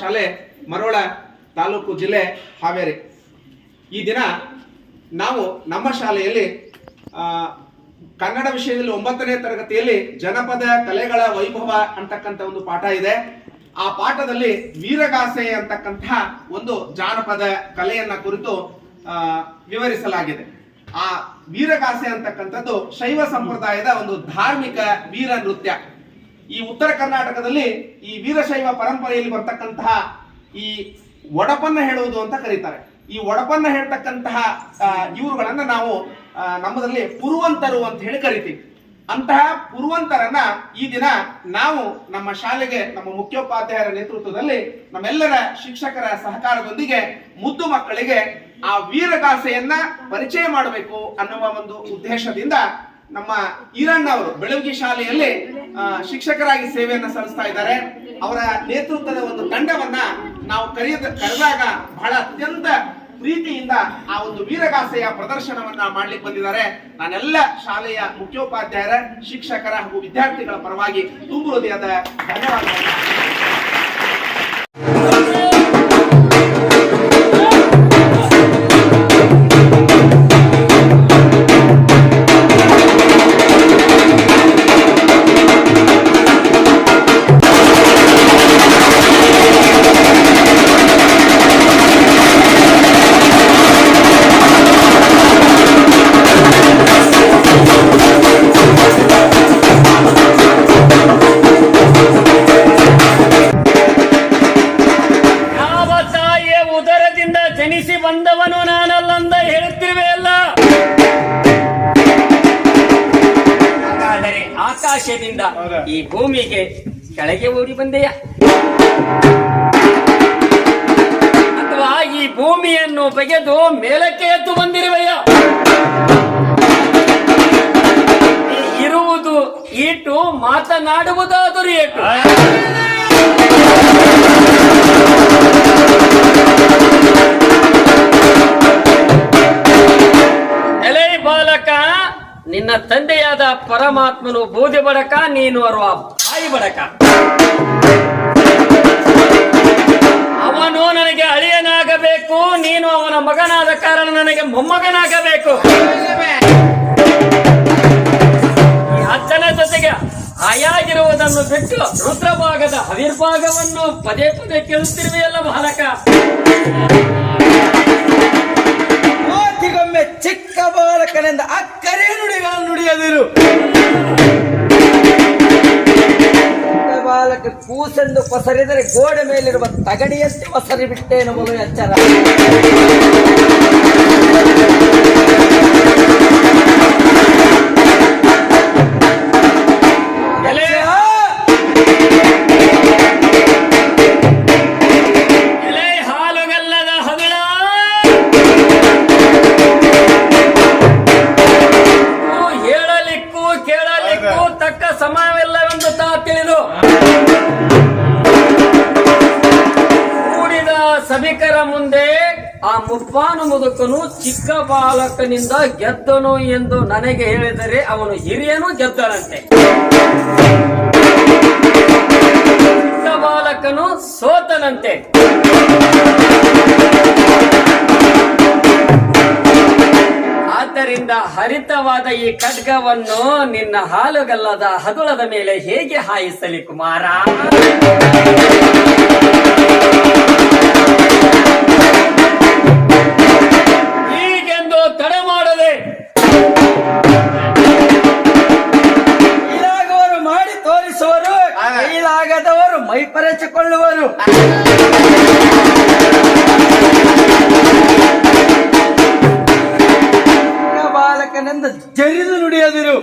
ಶಾಲೆ ಮರೋಳ ತಾಲೂಕು ಜಿಲ್ಲೆ ಹಾವೇರಿ. ಈ ದಿನ ನಾವು ನಮ್ಮ ಶಾಲೆಯಲ್ಲಿ ಕನ್ನಡ ವಿಷಯದಲ್ಲಿ ಒಂಬತ್ತನೇ ತರಗತಿಯಲ್ಲಿ ಜನಪದ ಕಲೆಗಳ ವೈಭವ ಅಂತಕ್ಕಂಥ ಒಂದು ಪಾಠ ಇದೆ. ಆ ಪಾಠದಲ್ಲಿ ವೀರಗಾಸೆ ಅಂತಕ್ಕಂತಹ ಒಂದು ಜಾನಪದ ಕಲೆಯನ್ನ ಕುರಿತು ವಿವರಿಸಲಾಗಿದೆ. ಆ ವೀರಗಾಸೆ ಅಂತಕ್ಕಂಥದ್ದು ಶೈವ ಸಂಪ್ರದಾಯದ ಒಂದು ಧಾರ್ಮಿಕ ವೀರ ನೃತ್ಯ. ಈ ಉತ್ತರ ಕರ್ನಾಟಕದಲ್ಲಿ ಈ ವೀರಶೈವ ಪರಂಪರೆಯಲ್ಲಿ ಬರ್ತಕ್ಕಂತಹ ಈ ಒಡಪನ್ನ ಹೇಳುವುದು ಅಂತ ಕರೀತಾರೆ. ಈ ಒಡಪನ್ನ ಹೇಳ್ತಕ್ಕಂತಹ ಇವರುಗಳನ್ನ ನಾವು ನಮ್ಮದಲ್ಲಿ ಪುರುವಂತರು ಅಂತ ಹೇಳಿ ಕರಿತೀವಿ. ಅಂತಹ ಪುರುವಂತರನ್ನ ಈ ದಿನ ನಾವು ನಮ್ಮ ಶಾಲೆಗೆ, ನಮ್ಮ ಮುಖ್ಯೋಪಾಧ್ಯಾಯರ ನೇತೃತ್ವದಲ್ಲಿ ನಮ್ಮೆಲ್ಲರ ಶಿಕ್ಷಕರ ಸಹಕಾರದೊಂದಿಗೆ ಮುದ್ದು ಮಕ್ಕಳಿಗೆ ಆ ವೀರಗಾಸೆಯನ್ನ ಪರಿಚಯ ಮಾಡಬೇಕು ಅನ್ನುವ ಒಂದು ಉದ್ದೇಶದಿಂದ ನಮ್ಮ ಈರಣ್ಣ ಅವರು ಬೆಳವಗಿ ಶಾಲೆಯಲ್ಲಿ ಶಿಕ್ಷಕರಾಗಿ ಸೇವೆಯನ್ನ ಸಲ್ಲಿಸ್ತಾ ಇದ್ದಾರೆ. ಅವರ ನೇತೃತ್ವದ ಒಂದು ತಂಡವನ್ನ ನಾವು ಕರೆಯದ, ಕರೆದಾಗ ಬಹಳ ಅತ್ಯಂತ ಪ್ರೀತಿಯಿಂದ ಆ ಒಂದು ವೀರಗಾಸೆಯ ಪ್ರದರ್ಶನವನ್ನ ಮಾಡ್ಲಿಕ್ಕೆ ಬಂದಿದ್ದಾರೆ. ನಾನೆಲ್ಲ ಶಾಲೆಯ ಮುಖ್ಯೋಪಾಧ್ಯಾಯರ, ಶಿಕ್ಷಕರ ಹಾಗೂ ವಿದ್ಯಾರ್ಥಿಗಳ ಪರವಾಗಿ ತುಂಬು ಹೃದಯದ ಧನ್ಯವಾದಗಳು. ಜನಿಸಿ ಬಂದವನು ನಾನಲ್ಲಂದ ಹೇಳುತ್ತಿರುವೆ ಅಲ್ಲ. ಹಾಗಾದರೆ ಆಕಾಶದಿಂದ ಈ ಭೂಮಿಗೆ ಕೆಳಗೆ ಓಡಿ ಬಂದೆಯ? ಅಥವಾ ಈ ಭೂಮಿಯನ್ನು ಬಗೆದು ಮೇಲಕ್ಕೆ ಎದ್ದು ಬಂದಿರುವೆಯ? ಇರುವುದು ಈಟು ಮಾತನಾಡುವುದಾದರೂ ಏಟು. ಪರಮಾತ್ಮನು ಬೂದಿ ಬಡಕ, ನೀನು ಅರುವ ಬಾಯಿ ಬಡಕ. ಅವನು ನನಗೆ ಅಳಿಯನಾಗಬೇಕು, ನೀನು ಅವನ ಮಗನಾದ ಕಾರಣ ನನಗೆ ಮೊಮ್ಮಗನಾಗಬೇಕು. ಅಚ್ಚನ ಜೊತೆಗೆ ಆಯಾಗಿರುವುದನ್ನು ಬಿಟ್ಟು ರುದ್ರಭಾಗದ ಅವಿರ್ಭಾಗವನ್ನು ಪದೇ ಪದೇ ಕೇಳುತ್ತಿರುವೆಯಲ್ಲ ಬಾಲಕ. ಚಿಕ್ಕ ಬಾಲಕನಿಂದ ಅಕ್ಕರೆ ನುಡಿಗಳನ್ನು ನುಡಿಯದಿರು. ಬಾಲಕ ಕೂಸೆಂದು ಪಸರಿದರೆ ಗೋಡೆ ಮೇಲಿರುವ ತಗಡಿಯಂತೆ ಒಸರಿ ಬಿಟ್ಟೇನು ಬಲು ಎಚ್ಚರ? ಎಲೆ! ಎಲೆ ಹಾಲುಗಲ್ಲದ ಹದುಳ ನೀವು ಹೇಳಲಿಕ್ಕೂ ಕೇಳಲಿಕ್ಕೂ ತಕ್ಕ ಸಮಯವಿಲ್ಲವೆಂದು ಸಭಿಕರ ಮುಂದೆ ಆ ಮುಪ್ಪಾನು ಮುದುಕನು ಚಿಕ್ಕ ಬಾಲಕನಿಂದ ಗೆದ್ದನು ಎಂದು ನನಗೆ ಹೇಳಿದರೆ ಅವನು ಹಿರಿಯನು ಗೆದ್ದನಂತೆ ಚಿಕ್ಕ ಬಾಲಕನು ಸೋತನಂತೆ. ಆದ್ದರಿಂದ ಹರಿತವಾದ ಈ ಖಡ್ಗವನ್ನು ನಿನ್ನ ಹಾಲುಗಲ್ಲದ ಹದುಳದ ಮೇಲೆ ಹೇಗೆ ಹಾಯಿಸಲಿ ಕುಮಾರ? ತಡೆ ಮಾಡದೆ. ಕೈಲಾಗವರು ಮಾಡಿ ತೋರಿಸುವರು ಕೈಲಾಗದವರು ಮೈ ಪರಚಿಕೊಳ್ಳುವರು ಬಾಲಕನಿಂದ ಜರಿದು ನುಡಿಯದಿರು.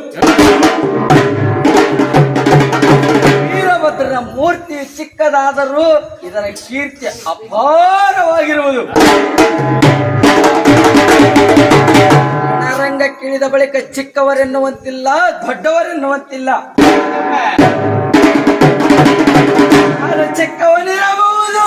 ವೀರಭದ್ರನ ಮೂರ್ತಿ ಚಿಕ್ಕದಾದರೂ ಇದರ ಕೀರ್ತಿ ಅಪಾರವಾಗಿರುವುದು. ರಣರಂಗಕ್ಕಿಳಿದ ಬಳಿಕ ಚಿಕ್ಕವರೆನ್ನುವಂತಿಲ್ಲ ದೊಡ್ಡವರೆನ್ನುವಂತಿಲ್ಲ. ನಾನು ಚಿಕ್ಕವನಿರಬಹುದು.